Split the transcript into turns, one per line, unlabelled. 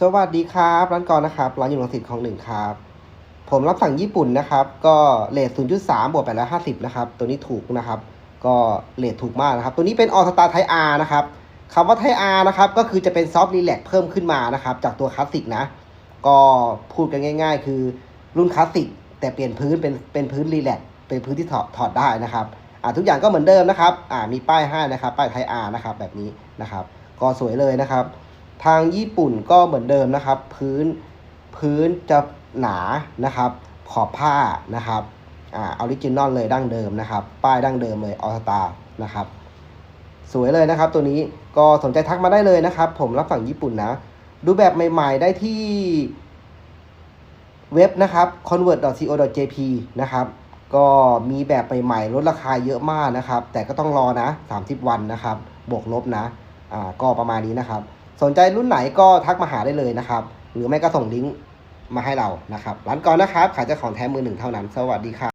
สวัสดีครับร้านกรนะครับร้านอยู่ลังสิตของหนึ่งครับ ผมรับสั่งญี่ปุ่นนะครับ ก็เลท0.3 บวก850 นะครับ ตัวนี้ถูกนะครับ ก็เลทถูกมากนะครับ ตัวนี้เป็นออสตาไทอาร์นะครับคำว่าไทอาร์นะครับ ก็คือจะเป็นซอฟต์รีแลกเพิ่มขึ้นมานะครับ จากตัวคลาสสิกนะ ก็พูดกันง่าย ๆ คือรุ่นคลาสสิกแต่เปลี่ยนพื้นเป็นเป็นพื้นรีแลกเป็นพื้นที่ถอดถอดได้นะครับอ่าทุกอย่างก็เหมือนเดิมนะครับอ่ามีป้ายให้นะครับ ป้ายไทอาร์นะครับ แบบนี้นะครับ ก็สวยเลยนะครับ ทางญี่ปุ่นก็เหมือนเดิมนะครับ พื้นพื้นจะหนานะครับ ขอบผ้านะครับอ่าออริจินอลเลยดั้งเดิมนะครับ ป้ายดั้งเดิมเลยออสตานะครับ สวยเลยนะครับ ตัวนี้ก็สนใจทักมาได้เลยนะครับ ผมรับฝั่งญี่ปุ่นนะ ดูแบบใหม่ ๆ ได้ที่เว็บนะครับ convert.co.jp นะครับ ก็มีแบบใหม่ๆลดราคาเยอะมากนะครับ แต่ก็ต้องรอนะ 30 วันนะครับ บวกลบนะ อ่า ก็ประมาณนี้นะครับ สนใจรุ่นไหนก็ทักมาหาได้เลยนะครับ หรือไม่ก็ส่งลิงก์มาให้เรานะครับ ร้านก่อนนะครับ ขายเจ้าของแท้มือหนึ่งเท่านั้น สวัสดีครับ